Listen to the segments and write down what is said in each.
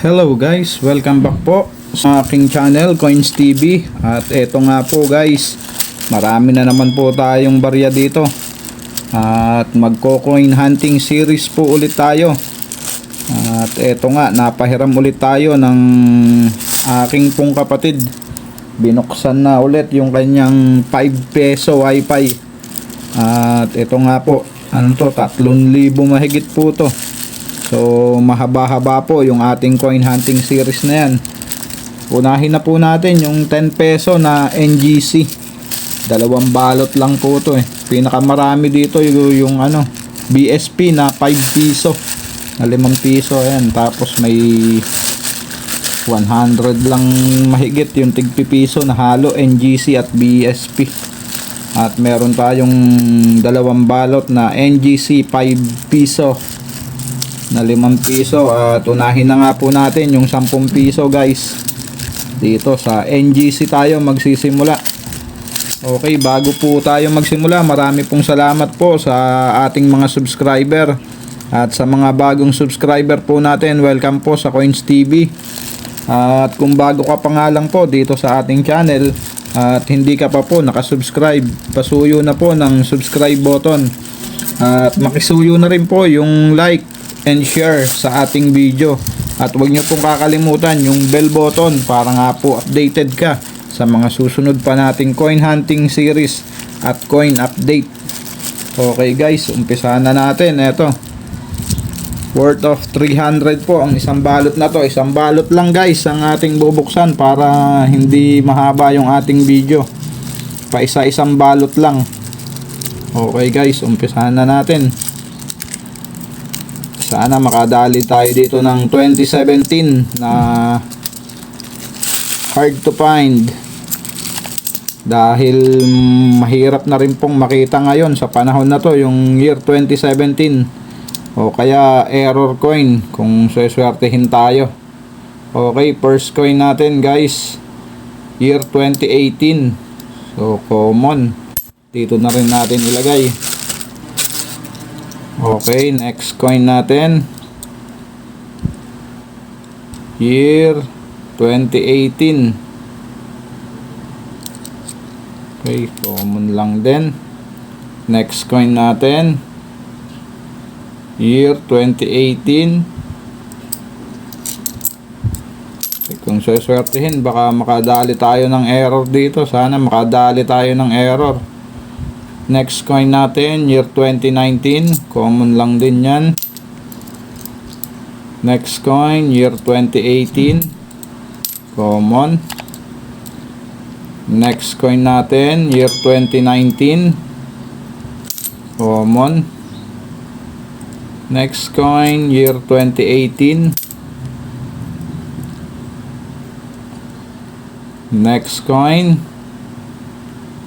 Hello guys, welcome back po sa aking channel Coins TV at eto nga po guys. Marami na naman po tayong barya dito. At magko-coin hunting series po ulit tayo. At eto nga napahiram ulit tayo ng aking pong kapatid. Binuksan na ulit yung kanyang 5 peso wifi. At ito nga po ano to 3,000 mahigit po to So mahaba-haba po yung ating coin hunting series na yan. Unahin na po natin yung 10 peso na NGC. Dalawang balot lang po to eh. Pinakamarami dito yung, yung ano BSP na 5 piso. Na 5 piso ayan. Tapos may 100 lang mahigit yung tigpi piso na halo NGC at BSP. At meron tayong dalawang balot na NGC 5 piso na 5 piso. At unahin na nga po natin yung 10 piso guys. Dito sa NGC tayo magsisimula. Okay bago po tayo magsimula marami pong salamat po sa ating mga subscriber. At sa mga bagong subscriber po natin welcome po sa Coins TV at kung bago ka pa nga lang po dito sa ating channel at hindi ka pa po nakasubscribe pasuyo na po ng subscribe button. At makisuyo na rin po yung like and share sa ating video. At huwag nyo pong kakalimutan yung bell button para nga po updated ka sa mga susunod pa nating coin hunting series at coin update. Okay guys, umpisahan na natin. Ito. Worth of 300 po ang isang balot na to. Isang balot lang guys ang ating bubuksan para hindi mahaba yung ating video. Pa isa-isang balot lang. Okay guys, umpisahan na natin. Sana makadali tayo dito ng 2017 na hard to find. Dahil mahirap na rin pong makita ngayon sa panahon na to yung year 2017 o kaya error coin kung sweswertehin tayo. Okay, first coin natin guys year 2018. So common. Dito na rin natin ilagay. Okay, next coin natin. Year 2018. Okay, common lang din. Next coin natin. Year 2018. Okay, kung sweswertehin, baka makadali tayo ng error dito. Sana makadali tayo ng error. Next coin natin, year 2019. Common lang din yan. Next coin, year 2018. Common. Next coin natin, year 2019. Common. Next coin, year 2018. Next coin,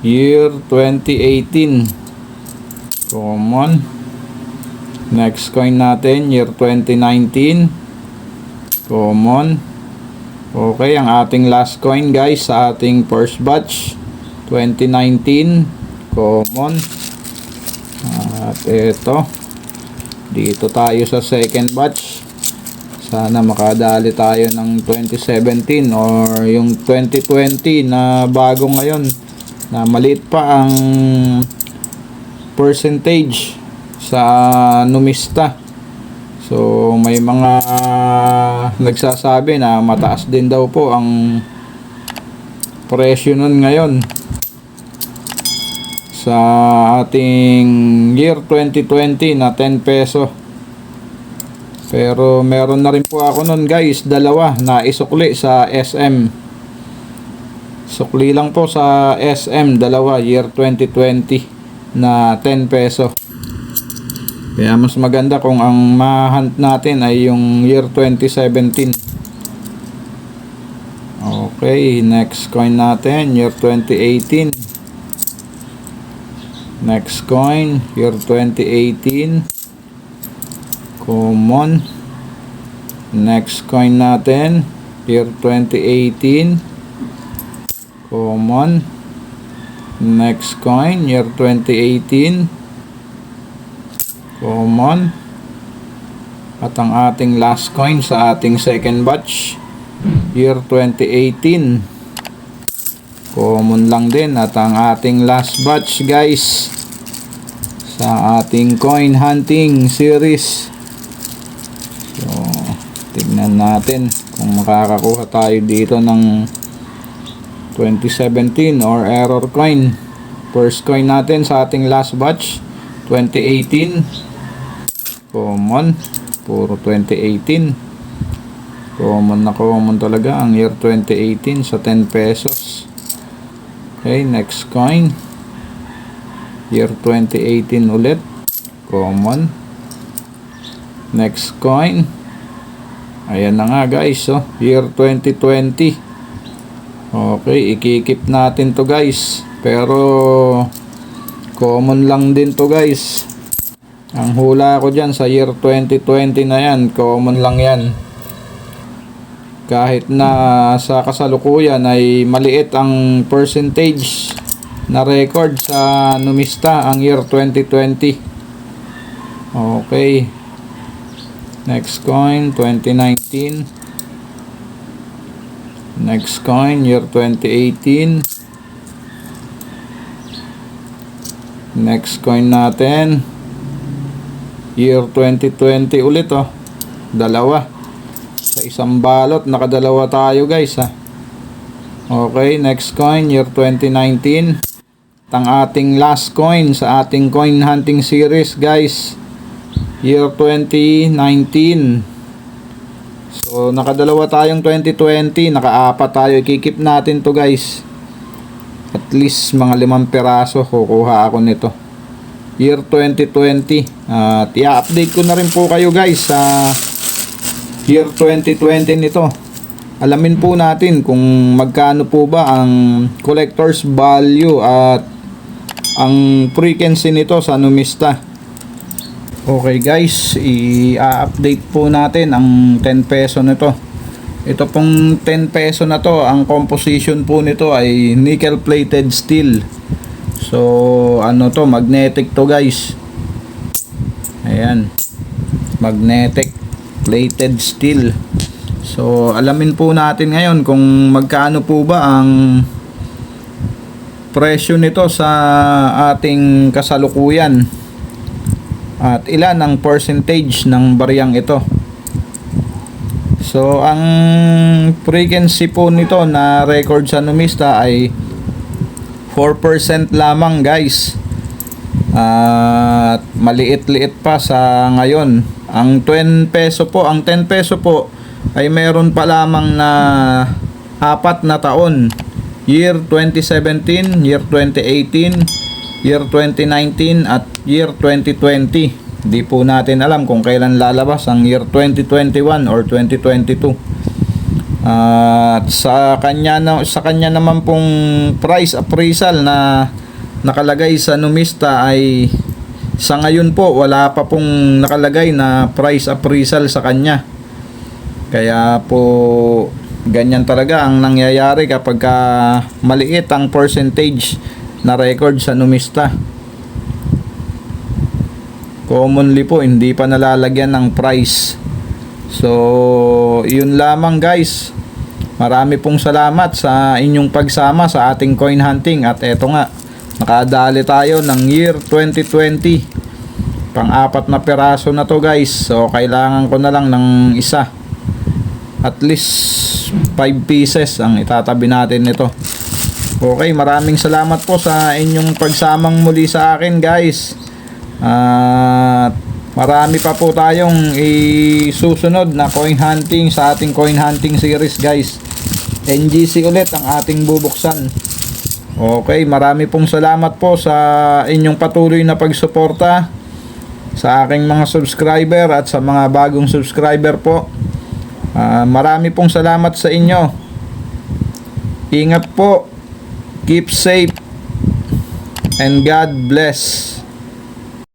year 2018 common next coin natin year 2019 common okay ang ating last coin guys sa ating first batch 2019 common at ito dito tayo sa second batch. Sana makadali tayo ng 2017 or yung 2020 na bago ngayon na maliit pa ang percentage sa numista. So may mga nagsasabi na mataas din daw po ang presyo nun ngayon sa ating year 2020 na 10 peso. Pero meron na rin po ako nun guys dalawa na isukli sa SM Sukli lang po sa SM dalawa year 2020 na 10 peso. Kaya mas maganda kung ang ma-hunt natin ay yung year 2017. Okay, next coin natin, year 2018. Next coin, year 2018. Common. Next coin natin, year 2018 common next coin year 2018 common At ang ating last coin sa ating second batch, year 2018. Common lang din. At ang ating last batch guys, sa ating coin hunting series. So, tignan natin kung makakakuha tayo dito ng 2017 or error coin. First coin natin sa ating last batch, 2018. Common. Puro 2018. Common na common talaga ang year 2018 sa 10 pesos. Okay, next coin. Year 2018 ulit. Common. Next coin. Ayan na nga guys, oh. Year 2020. Okay, ikikip natin to guys. Pero common lang din to guys. Ang hula ko dyan sa year 2020 na yan, common lang yan. Kahit na sa kasalukuyan ay maliit ang percentage na record sa numista ang year 2020. Okay. Next coin, 2019. Next coin, year 2018. Next coin natin, year 2020 ulit oh. Dalawa. Sa isang balot, nakadalawa tayo guys ha. Okay, next coin, year 2019. At ang ating last coin sa ating coin hunting series guys, year 2019. So, nakadalawa tayong 2020, nakaapat tayo. Ikikip natin to guys. At least mga limang peraso kukuha ako nito. Year 2020. At i-update ko na rin po kayo guys sa year 2020 nito. Alamin po natin kung magkano po ba ang collector's value at ang frequency nito sa numista. Okay guys, i-update po natin ang 10 peso nito. Ito pong 10 peso na to, ang composition po nito ay nickel plated steel. So, ano to, magnetic to guys. Ayan. Magnetic plated steel. So, alamin po natin ngayon kung magkano po ba ang presyo nito sa ating kasalukuyan. At ilan ang percentage ng bariyang ito. So, ang frequency po nito na record sa numista ay 4% lamang guys. At maliit-liit pa sa ngayon. Ang 10 peso po, ang 10 peso po ay meron pa lamang na apat na taon. Year 2017, year 2018, year 2019 at year 2020. Di po natin alam kung kailan lalabas ang year 2021 or 2022. At sa kanya na sa kanya naman pong price appraisal na nakalagay sa numista ay sa ngayon po wala pa pong nakalagay na price appraisal sa kanya. Kaya po ganyan talaga ang nangyayari kapag ka maliit ang percentage na record sa numista. Commonly po hindi pa nalalagyan ng price. So, yun lamang guys. Marami pong salamat sa inyong pagsama sa ating coin hunting at eto nga, nakadali tayo ng year 2020. Pang-apat na peraso na to guys. So, kailangan ko na lang ng isa. At least 5 pieces ang itatabi natin nito. Okay, maraming salamat po sa inyong pagsamang muli sa akin guys. At marami pa po tayong isusunod na coin hunting sa ating coin hunting series guys. NGC ulit ang ating bubuksan. Okay, marami pong salamat po sa inyong patuloy na pagsuporta sa aking mga subscriber at sa mga bagong subscriber po. Ah, marami pong salamat sa inyo. Ingat po. Keep safe. And God bless.